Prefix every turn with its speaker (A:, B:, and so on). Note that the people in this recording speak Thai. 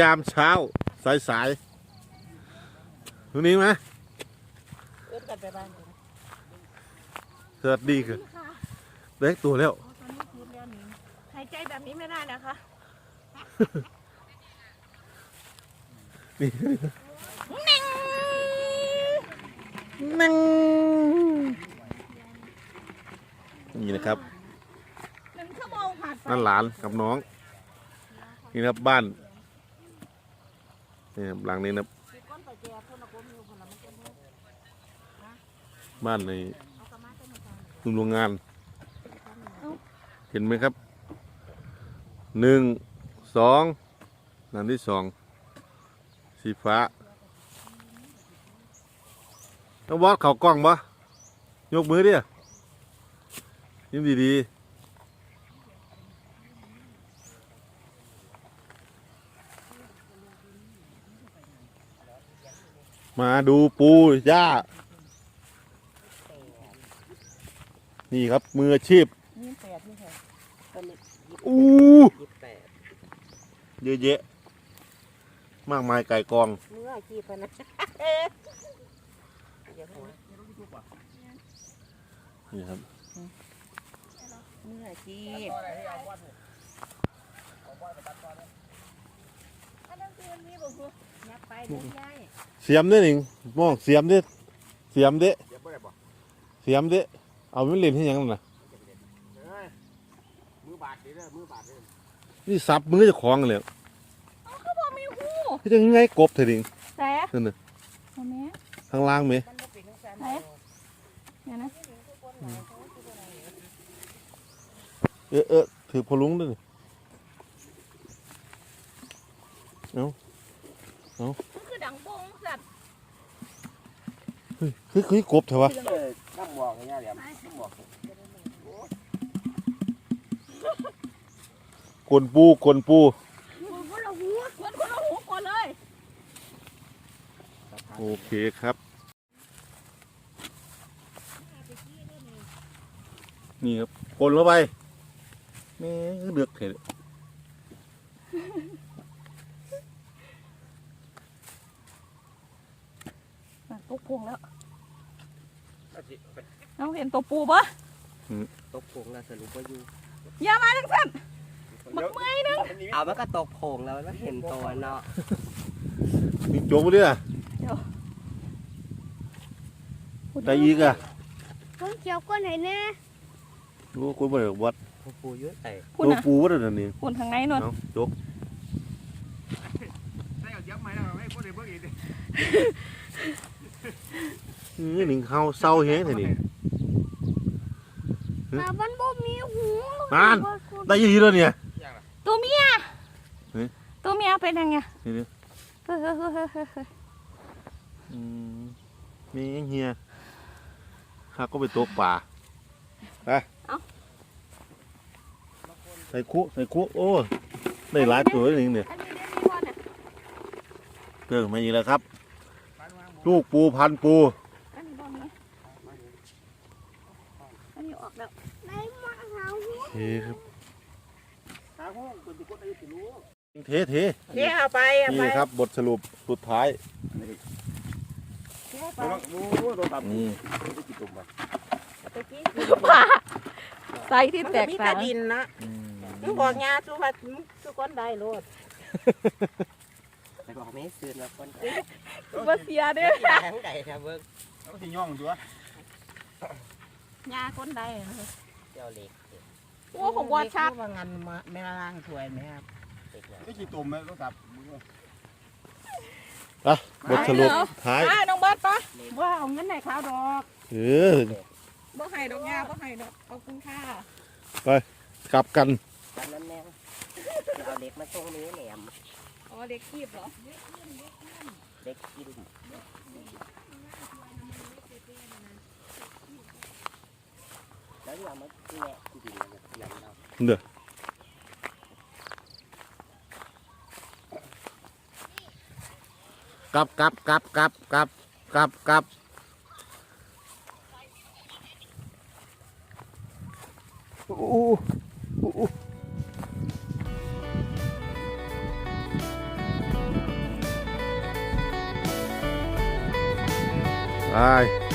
A: ยามเช้า สายสายๆตรงนี้ไหม
B: เอื้อนกันไปบ้านเลย
A: สวัสดีคือเล็กตัวแล้ว
B: ตอนนี้คืนแล้วนี่หายใจแบบนี้ไม่ได้นะคะ
A: นี่
B: นั่ง
A: นี่นะครับ
B: หนึ่งชั่วโมงผ่านไป
A: นั่นหลานกับน้อง นี่นะครับบ้าน นี่ครับหลังนี้นะบ้านในลุงโรงงาน เห็นไหมครับหนึ่งสองนั่นที่สองสีฟ้าน้องบอสเขากล้องปะยกมือดิยิ้มดีๆ มาดูปูย่านี่ครับมืออาชีพ
B: ยี่สิบแปดนี่ค่ะตอนนี้
A: อู้
B: ยี่สิบแปด
A: เยอะแยะมากมายไก่กอง
B: เมื่อกี่พันนะเดี๋ยวหัว
A: นี่ครับ
B: เมื่อกี่อันนั้นคือมันมีบอกคือยับไป เดินได้
A: เสียมเด้อหนิงมองเสียมเด้อเสียมเด้อเสียมเด้อเอาไม่เล่นให้หยังนั่นน่ะ
C: มือบาดเด้อมือบาดเด้อ
A: นี่สับมือเจะคล้าของกันเลย
B: เขาบอกมีหู
A: ที่จะยังไงกบเถอะหนิง
B: แต่
A: นั่นน่ะ
B: โอ้แม่
A: ข้างล่างไหม
B: ไหนเนี่ยนะ
A: เออเออถือพอลุงด้วยนี่
B: มัน คือดังบงสัตว์
A: เฮ้ยคือคือกบเถอะวะ
C: เออน้ำหมอกอย่างเงี้ยเดี๋ยวน้ำหมอก
A: กวนปูกวนปู
B: มันคนละหูมันคนละหูก่อนเลย
A: โอเคครับ นี่ครับกลนเข้าไปแม่งเดือกเถอะ
B: ตกพวงแล้วเราเห็นตัวปูปะ
C: ตกผงแล้วสรุปว่าอยู่
B: อย่ามาจังสันบักเมื่อยนึง
C: เอามันก็ตกผงแล้วมันเห็นตัวเนาะ
A: มีโจมไปด้วยอะได้อีกอะ
D: ผมเขียวก้นไหนแน่
A: รู้คุณบอกวัด
C: พวกปูเยอะแต่
B: คุณ
A: ตัว
B: อะ
A: ปูวัดอันนี้
B: คุณทางไหนนน
A: เอาจก
C: ได้เอาเยอะไหมล่ะไม่พูดเลยเพิ่งอีก
A: นี่หนิงเขาเศร้าแฮงเถอะนี่
D: แต่มันบ่มีหู
A: นั่นได้ยี่ทีแล้วเนี่ย
B: ตัวเมีย
A: เฮ้ย
B: ตัวเมียเป็นยังไง
A: นี่ดิ
B: เฮ้ยเฮ้ยเฮ้ยเฮ้ยเฮ้ย
A: อืมมีเฮียข้าก็ไปตกป่าไปใส่คุใส่คุโอ้ได้หลายตัวเลยนี่เนี่ย
B: อันนี้เรียกว่าเนี่ย
A: เกิดมาอีกแล้วครับ ลูกปูพันปู
B: อันนี้บ่มีอันนี้ออกแล้ว
D: ในมาหาหู
A: เทครับ
C: หาห้องคนที่กดอายุสิรู้
A: เทเท
B: เที่เอาไปเอาไป
A: นี่ครับบทสรุปสุดท้าย
B: เที่ยวไป
C: รู้ตัวตับ
A: นี่
C: ไม่ได้กินตุ่มป่ะ
B: ไปกี้ป่าใส่ที่แตก
E: มี
B: ต่า
E: แต่
B: ง
E: ดินนะ
A: อืม
E: มึงบอกยาสุว่าสุก้อนได้โลด
C: แต่บอกไม่ซื้อนะคน
B: ว่าเสียเด้อยา
C: ทั้งใดนะเบิ้ง
F: แล้วก็สิย่องตัวยา
B: คนใด
C: เจ้าเล็ก
B: โอ้ของวัดชัด
E: ว่างานมาไม่ล้างถ้วยไหมครับ
C: เด็กนะ
F: ได้กี่ตุ่มไหมต้องตับมือ
A: อะบทสรุปท้าย
B: อ่าน้องเบิร์ดปะว่าเอาเงินไหนข้าวดอก
A: เออ
B: บ่ให้ดอกยาบ่ให้ดอกขอบคุณค่ะ
A: กลับกัน
C: ตอนนั้นแม่จะเอาเล็กมาตรงนี้แหลม
B: อ๋อเล็กคีบเหรอ
C: เล็กกินแล้วเรามาแงะดิเลยยำเรา
A: เด้อกับกับกับกับกับกับกับ บาย